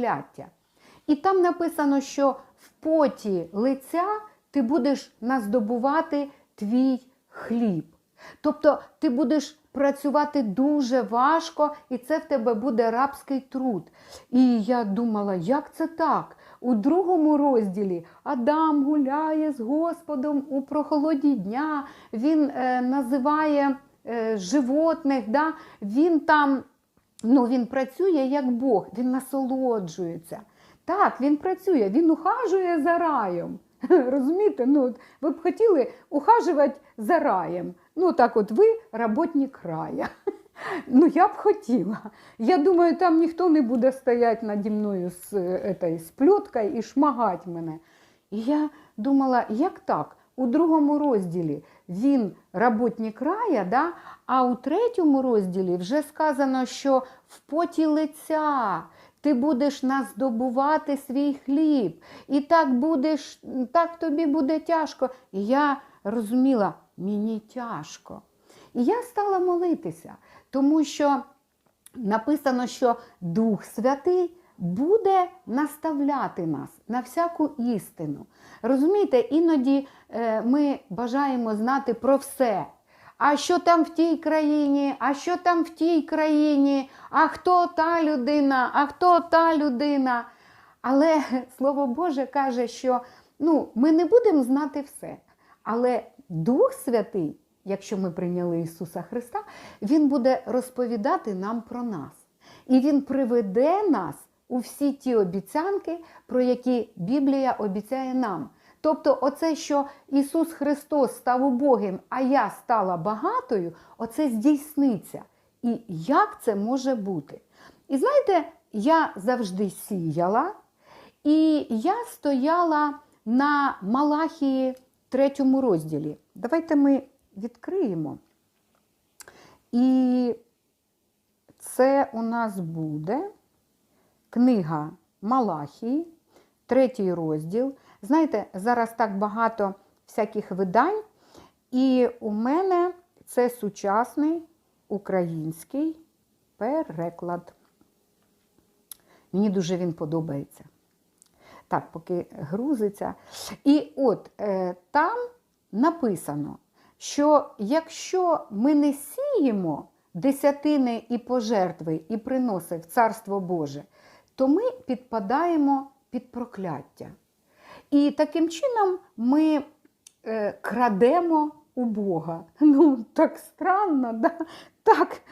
прокляття. І там написано, що в поті лиця ти будеш наздобувати твій хліб. Тобто ти будеш працювати дуже важко, і це в тебе буде рабський труд. І я думала, як це так? У другому розділі Адам гуляє з Господом у прохолоді дня, він е, називає е, животних, да? він там ну, він працює як Бог, він насолоджується. Так, він працює, він ухажує за раєм. Розумієте? Ну, от ви б хотіли ухажувати за раєм. Ну, так от ви роботник рая. Ну, я б хотіла. Я думаю, там ніхто не буде стояти наді мною з, е, з пльоткою і шмагати мене. І я думала, як так? У другому розділі він роботник рая, да? а у третьому розділі вже сказано, що в поті лиця ти будеш наздобувати свій хліб, і так будеш, так тобі буде тяжко. І я розуміла, мені тяжко. І я стала молитися, тому що написано, що Дух Святий буде наставляти нас на всяку істину. Розумієте, іноді е, ми бажаємо знати про все. А що там в тій країні, а що там в тій країні, а хто та людина, а хто та людина. Але Слово Боже каже, що ну, ми не будемо знати все. Але Дух Святий, якщо ми прийняли Ісуса Христа, Він буде розповідати нам про нас. І Він приведе нас у всі ті обіцянки, про які Біблія обіцяє нам. Тобто, оце, що Ісус Христос став убогим, а я стала багатою, оце здійсниться. І як це може бути? І знаєте, я завжди сіяла, і я стояла на Малахії третьому розділі. Давайте ми відкриємо. І це у нас буде книга Малахії, третій розділ. Знаєте, зараз так багато всяких видань, і у мене це сучасний український переклад. Мені дуже він подобається. Так, поки грузиться. І от е, там написано, що якщо ми не сіємо десятини і пожертви і приноси в Царство Боже, то ми підпадаємо під прокляття. І таким чином ми е, крадемо у Бога. Ну, так странно, да? так